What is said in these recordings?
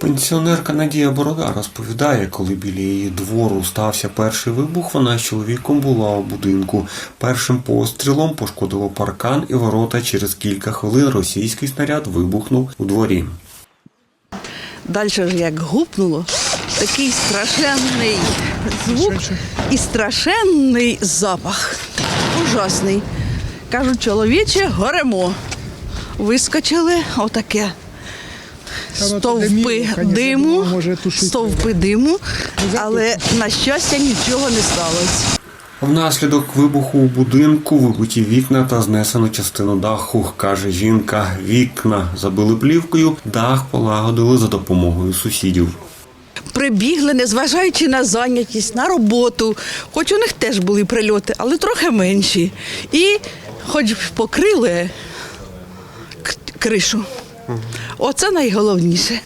Пенсіонерка Надія Борода розповідає, коли біля її двору стався перший вибух, вона з чоловіком була у будинку. Першим пострілом пошкодило паркан і ворота. Через кілька хвилин російський снаряд вибухнув у дворі. Далі ж як гупнуло, такий страшенний звук і страшенний запах. Ужасний. Кажуть, чоловіче, горемо. Вискочили отаке. Воно Стовпи диму, може, тушити. стовпи диму, але на щастя нічого не сталося. Внаслідок вибуху у будинку вибиті вікна та знесено частину даху, каже жінка. Вікна забили плівкою, дах полагодили за допомогою сусідів. Прибігли, незважаючи на зайнятість, на роботу. Хоч у них теж були прильоти, але трохи менші. І хоч покрили кришу. Оце найголовніше.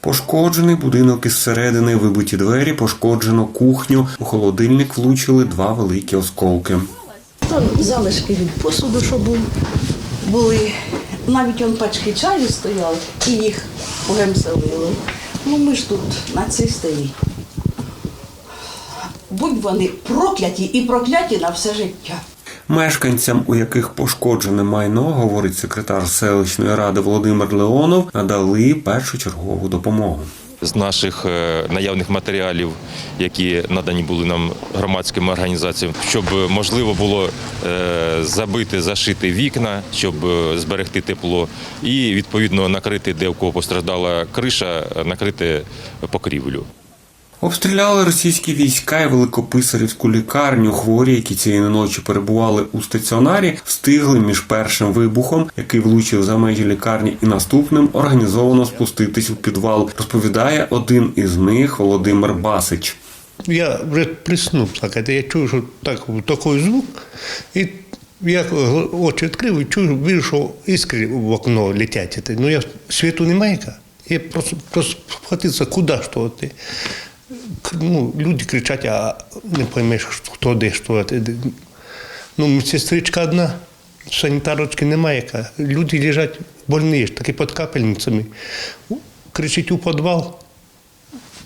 Пошкоджений будинок із середини, вибиті двері, пошкоджено кухню. У холодильник влучили два великі осколки. Там залишки від посуду, що були. Навіть он пачки чаю стояли і їх погемселили. Ну ми ж тут нацисти. Будь вони прокляті і прокляті на все життя. Мешканцям, у яких пошкоджене майно, говорить секретар селищної ради Володимир Леонов, надали першочергову допомогу. з наших е, наявних матеріалів, які надані були нам громадським організаціям, щоб можливо було е, забити, зашити вікна, щоб е, зберегти тепло, і відповідно накрити, де у кого постраждала криша, е, накрити покрівлю. Обстріляли російські війська і великописарівську лікарню. Хворі, які цієї ночі перебували у стаціонарі, встигли між першим вибухом, який влучив за межі лікарні, і наступним організовано спуститись у підвал. Розповідає один із них Володимир Басич. Я вже приснув плакати. Я чую, що так, такий звук, і я очі відкрив і чую, вижу, що іскри в окно летять. Ну, я, світу немає. Я просто, просто схватився, куди що ти. Ну, люди кричать, а не поймеш, хто де, що. Ну, медсестричка одна, санітарочки немає. ка. Люди лежать больні, такі під капельницями. Кричить у підвал,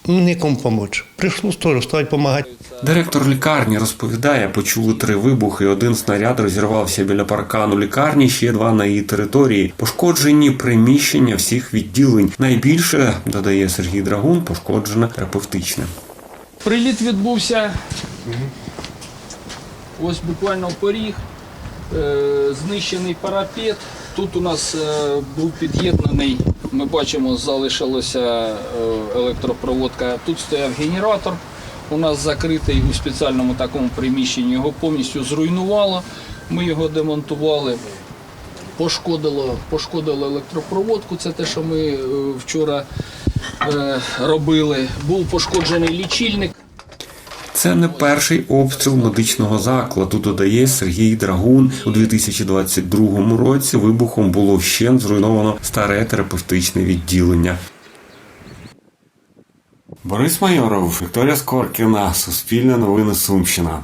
ну, нікому допомогти. Прийшло теж вставати, допомагати. Директор лікарні розповідає, почули три вибухи. Один снаряд розірвався біля паркану лікарні, ще два на її території. Пошкоджені приміщення всіх відділень. Найбільше додає Сергій Драгун, пошкоджене терапевтичне. Приліт відбувся. Ось буквально поріг, е, знищений парапет. Тут у нас е, був під'єднаний, ми бачимо, залишилася е, електропроводка. Тут стояв генератор. У нас закритий у спеціальному такому приміщенні. Його повністю зруйнувало. Ми його демонтували. Пошкодило, пошкодило електропроводку, це те, що ми вчора робили. Був пошкоджений лічильник. Це не перший обстріл медичного закладу, додає Сергій Драгун. У 2022 році вибухом було вщент зруйновано старе терапевтичне відділення. Борис Майоров, Вікторія Скоркіна, Суспільне новини Сумщина.